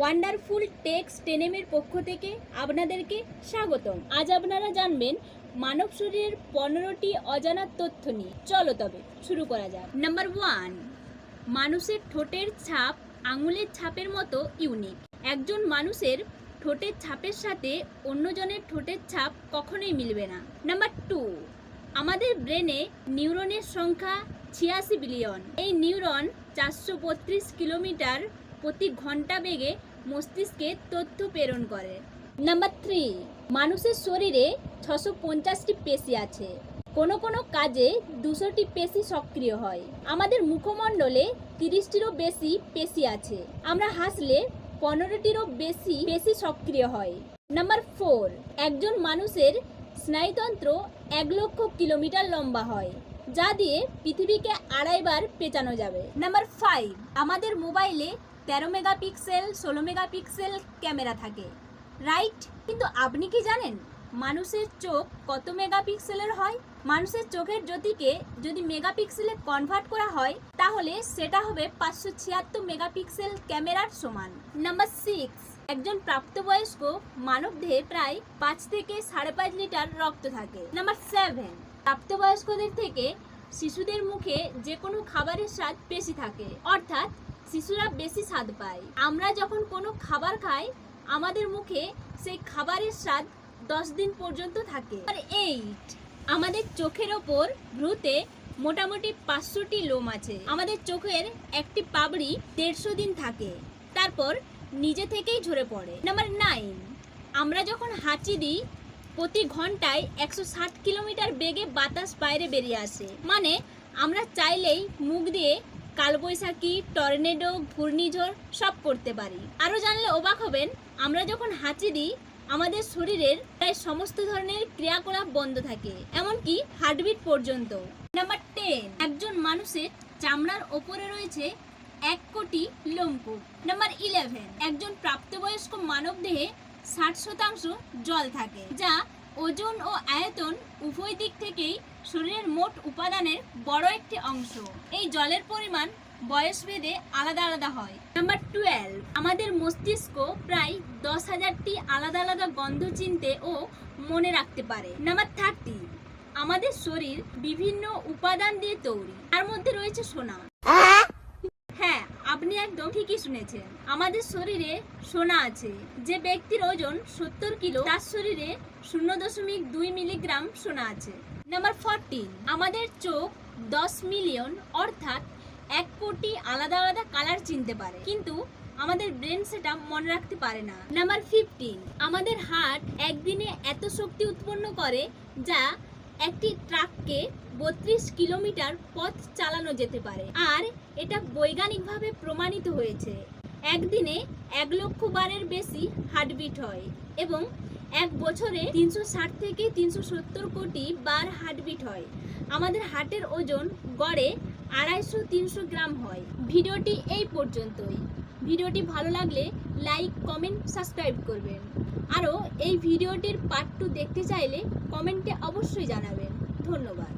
Wonderful text টেনেমের পক্ষ থেকে আপনাদেরকে স্বাগতম। আজ আপনারা জানবেন মানব শরীরের পনেরোটি অজানা তথ্য নিয়ে। চলো তবে, শুরু করা যাক। নাম্বার ওয়ান মানুষের ঠোঁটের ছাপ আঙুলের ছাপের মতো ইউনিক একজন মানুষের ঠোঁটের ছাপের সাথে অন্যজনের ঠোঁটের ছাপ কখনোই মিলবে না। নাম্বার টু আমাদের ব্রেনে নিউরনের সংখ্যা ছিয়াশি বিলিয়ন এই নিউরন চারশো বত্রিশ কিলোমিটার প্রতি ঘণ্টা বেগে মস্তিষ্কে তথ্য প্রেরণ করে। নাম্বার থ্রি মানুষের শরীরে ছশো পঞ্চাশটি পেশি আছে। কোনো কোনো কাজে দুশোটি পেশি সক্রিয় হয়। আমাদের মুখমণ্ডলে তিরিশটিরও বেশি পেশি আছে। আমরা হাসলে পনেরোটিরও বেশি পেশি সক্রিয় হয়। নাম্বার ফোর একজন মানুষের স্নায়ুতন্ত্র এক লক্ষ কিলোমিটার লম্বা হয়, যা দিয়ে পৃথিবীকে আড়াইবার পেঁচানো যাবে। নাম্বার ফাইভ আমাদের মোবাইলে তেরো মেগাপিক্সেল, ষোলো মেগাপিক্সেল ক্যামেরা থাকে। রাইট কিন্তু আপনি কি জানেন মানুষের চোখ কত মেগাপিক্সেলের হয়? মানুষের চোখের জ্যোতিকে যদি মেগাপিক্সেলে কনভার্ট করা হয়, তাহলে সেটা হবে পাঁচশো ছিয়াত্তর মেগাপিক্সেল ক্যামেরার সমান। নাম্বার সিক্স একজন প্রাপ্তবয়স্ক মানব দেহে প্রায় পাঁচ থেকে সাড়ে পাঁচ লিটার রক্ত থাকে। নাম্বার সেভেন প্রাপ্তবয়স্কদের থেকে শিশুদের মুখে যে কোনো খাবারের স্বাদ বেশি থাকে। অর্থাৎ শিশুরা বেশি স্বাদ পায়। আমরা যখন কোনো খাবার খাই, আমাদের মুখে সেই খাবারের স্বাদ দশ দিন পর্যন্ত থাকে। আর এইট আমাদের চোখের ওপর ভ্রুতে মোটামুটি পাঁচশোটি লোম আছে। আমাদের চোখের একটি পাবড়ি দেড়শো দিন থাকে। তারপর নিজে থেকেই ঝরে পড়ে। নাম্বার নাইন আমরা যখন হাঁচি দিই, প্রতি ঘন্টায় একশো ষাট কিলোমিটার বেগে বাতাস বাইরে বেরিয়ে আসে। মানে আমরা চাইলেই মুখ দিয়ে কালবৈশাখী, টর্নেডো, ঘূর্ণিঝড়, সব করতে পারি। আরও জানলে অবাক হবেন, আমরা যখন হাঁচি দিই, আমাদের শরীরের প্রায় সমস্ত ধরনের ক্রিয়াকলাপ বন্ধ থাকে, এমনকি হার্টবিট পর্যন্ত। নাম্বার টেন, একজন মানুষের চামড়ার ওপরে রয়েছে এক কোটি লোমকূপ। নাম্বার ইলেভেন, একজন প্রাপ্তবয়স্ক মানব দেহে ষাট শতাংশ জল থাকে, যা ওজন ও আয়তন উভয় দিক থেকেই শরীরের মোট উপাদানের বড় একটি অংশ। এই জলের পরিমাণ বয়স ভেদে আলাদা আলাদা হয়। Number twelve. আমাদের মস্তিষ্ক প্রায় দশ হাজারটি আলাদা আলাদা গন্ধ চিনতে ও মনে রাখতে পারে। Number thirty. আমাদের শরীর বিভিন্ন উপাদান দিয়ে তৈরি। তার মধ্যে রয়েছে সোনা। হ্যাঁ আপনি একদম ঠিকই শুনেছেন। আমাদের শরীরে সোনা আছে। যে ব্যক্তির ওজন সত্তর কিলো, তার শরীরে শূন্য দশমিক দুই মিলিগ্রাম সোনা আছে। নাম্বার ফোরটিন আমাদের চোখ দশ মিলিয়ন, অর্থাৎ এক কোটি আলাদা আলাদা কালার চিনতে পারে। কিন্তু আমাদের ব্রেন সেটা মনে রাখতে পারে না। নাম্বার ফিফটিন আমাদের হার্ট একদিনে এত শক্তি উৎপন্ন করে যা একটি ট্রাককে বত্রিশ কিলোমিটার পথ চালানো যেতে পারে। আর এটা বৈজ্ঞানিকভাবে প্রমাণিত হয়েছে। একদিনে এক লক্ষ বারের বেশি হার্টবিট হয় এবং এক বছরে তিনশো ষাট থেকে তিনশো সত্তর কোটি বার হার্টবিট হয়। আমাদের হার্টের ওজন গড়ে আড়াইশো তিনশো গ্রাম হয়। ভিডিওটি এই পর্যন্তই। ভিডিওটি ভালো লাগলে লাইক, কমেন্ট, সাবস্ক্রাইব করবেন। আরও এই ভিডিওটির পার্ট টু দেখতে চাইলে কমেন্টে অবশ্যই জানাবেন। ধন্যবাদ।